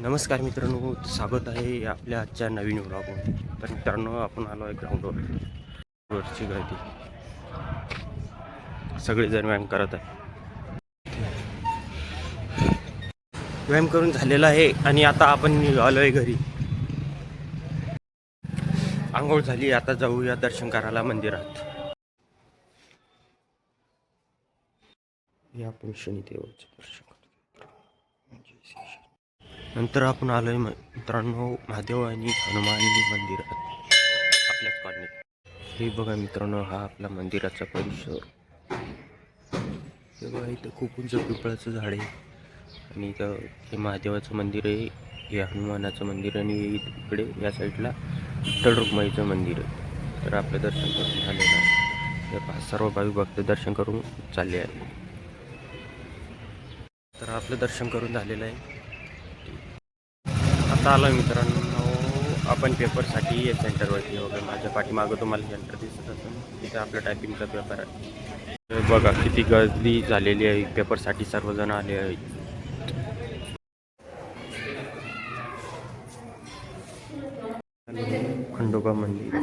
नमस्कार मित्रांनो स्वागत आहे आपल्या आजच्या नवीन ब्लॉगमध्ये तर मित्रांनो आपण आलो आहे ग्राउंडवर वरची गर्दी. सगळेजण व्यायाम करत आहे व्यायाम करून झालेला आहे आणि आता आपण आलो आहे घरी. आंघोळ झाली आता जाऊया दर्शन करायला मंदिरात. या आपण शनिदेवाचं दर्शन करतो. नंतर आपण आलोय आहे मित्रांनो महादेव आणि हनुमान मंदिरात. आपल्याच कॉलनीत. हे बघा मित्रांनो हा आपला मंदिराचा परिसर. हे बघा इथं खूप उंच पिंपळाचं झाड आहे. आणि इथं हे महादेवाचं मंदिर आहे हे हनुमानाचं मंदिर आणि इकडे या साईडला तळरुक्माईचं मंदिर आहे. तर आपलं दर्शन करून झालेलं आहे. तर पाच सर्व भाविक भक्त दर्शन करून चालले आहे तर आपलं दर्शन करून झालेलं आहे. आता आलो मित्रांनो. आपण पेपरसाठी या सेंटरवरती वगैरे माझ्या पाठीमागं तुम्हाला सेंटर दिसत असेल. तिथे आपलं टायपिंगचा पेपर आहे. बघा किती गर्दी झालेली आहे. पेपरसाठी सर्वजण आले आहेत. खंडोबा मंदिर.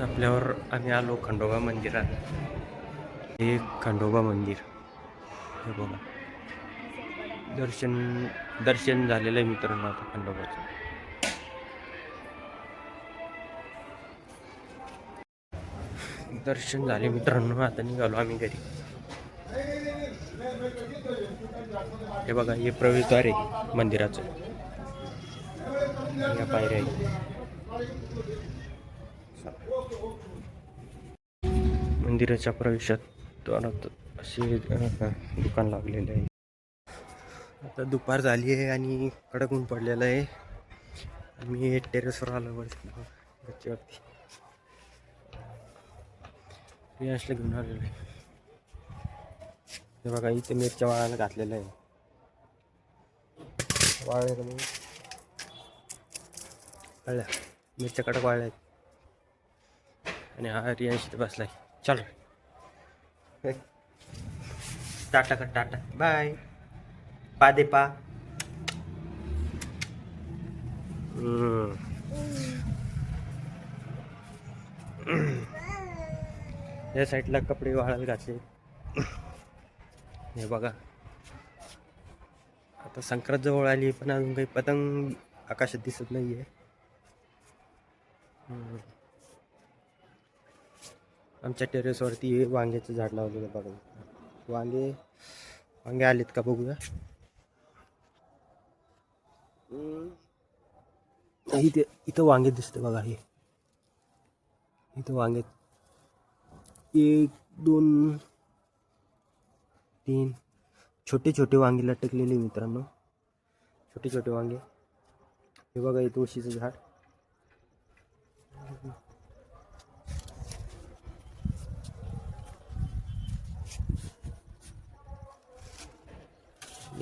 आपल्यावर आम्ही आलो खंडोबा मंदिरात. हे खंडोबा मंदिर. हे बघा. दर्शन दर्शन झालेलं आहे मित्रांनो आता खंडोबाचं. दर्शन झाले मित्रांनो आता निघालो आम्ही घरी. हे बघा हे प्रवेशद्वार आहे मंदिराचं. या पायऱ्या मंदिराच्या प्रवेशात द्वारात असे दुकान लागलेले आहे. आता दुपार झाली आहे आणि कडक ऊन पडलेलं आहे. मी टेरेसवर आलो वरती गच्चीवरती. रियाशला घेऊन आलेलो आहे. हे बघा इथे मिरच्या वाळायला घातलेलं आहे. वाळले का मग कळल्या मिरच्या कडक वाळल्या आहेत. आणि हा रियांश इथे बसलाय. चल. टाटा का टाटा. बाय पा. दे पा या साईडला कपडे वाळायला घातले. हे बघा. आता संक्रांत जवळ आली पण अजून काही पतंग आकाशात दिसत नाही आहे आमच्या टेरेसवरती वांग्याचं झाड लावलेलं बघा. वांगे वांगे आलेत का बघूया. इथे इथं वांगे दिसते बघा हे. इथं वांगे. एक दोन तीन. छोटे छोटे वांगे लटकलेले मित्रांनो. छोटे छोटे वांगे. हे बघा हे तुळशीचं झाड.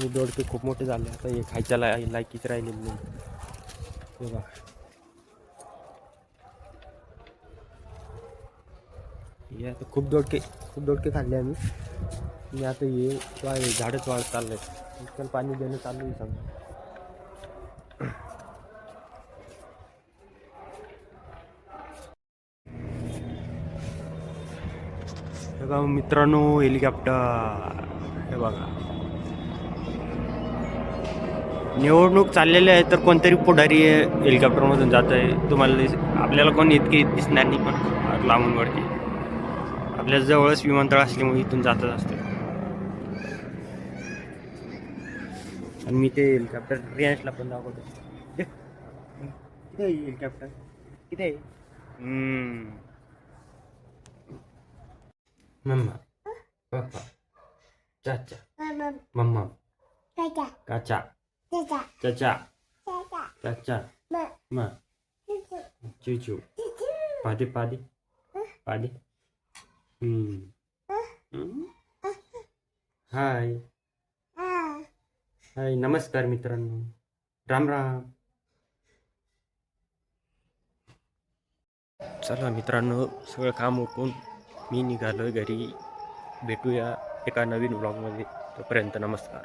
हे दोडके खूप मोठे झाले. आता हे खायच्या लाय लायकीच राहिलेले नाही. बघा. हे आता खूप दोडके खूप दोडके खाल्ले आम्ही. आणि आता हे झाडच वाढत चाललंय. इतकं पाणी देणं चालू आहे बघा मित्रांनो हेलिकॉप्टर हे बघा. निवडणूक चाललेली आहे तर कोणतरी पुढारी हेलिकॉप्टरमधून जात आहे. तुम्हाला दिस आपल्याला कोण इतके दिसणार नाही पण लांबून वरती. आपल्या जवळच विमानतळ असल्यामुळे इथून जातच असते आणि मी ते हेलिकॉप्टर रियांशला पण दाखवतो. किती आहे हेलिकॉप्टर किती आहे. मम्मा पप्पा चाचा मम्मा. काचा. चाचा चाचा मा चूचू पादे पादे पादे हम्म. हम्म. हाय हाय नमस्कार मित्रांनो राम राम चला मित्रांनो सगळं काम उरकून मी निघालो घरी भेटूया एका नवीन ब्लॉगमध्ये तोपर्यंत नमस्कार